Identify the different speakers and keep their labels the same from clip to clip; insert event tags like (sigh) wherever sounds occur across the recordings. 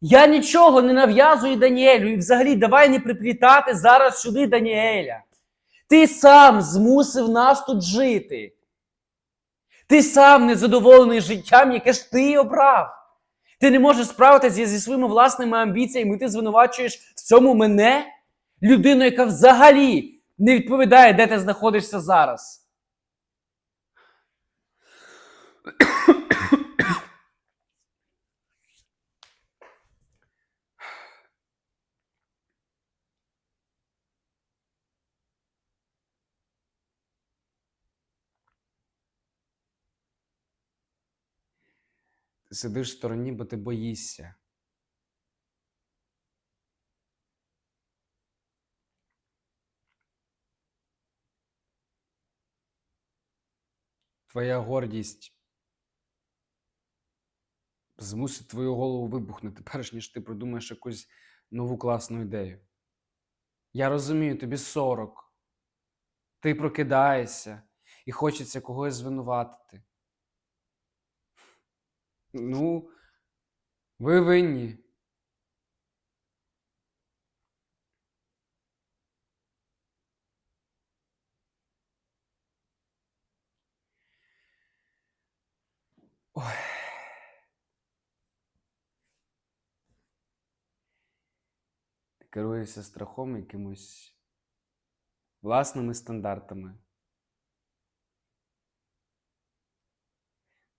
Speaker 1: Я нічого не нав'язую Даніелю. І взагалі давай не приплітати зараз сюди Даніеля. Ти сам змусив нас тут жити. Ти сам незадоволений життям, яке ж ти обрав. Ти не можеш справитися зі своїми власними амбіціями, і ти звинувачуєш в цьому мене, людину, яка взагалі не відповідає, де ти знаходишся зараз. Сидиш в стороні, бо ти боїшся. Твоя гордість змусить твою голову вибухнути, (laughs) перш ніж ти придумаєш якусь нову класну ідею. Я розумію, тобі 40. Ти прокидаєшся і хочеться когось звинуватити. Ну, ви винні. Ти керуєшся страхом якимось власними стандартами.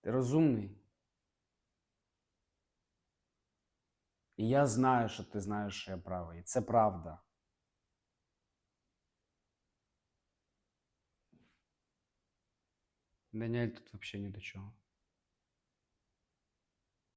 Speaker 1: Ти розумний. І я знаю, що ти знаєш, що я правий. І це правда. Даніель тут взагалі ні до чого.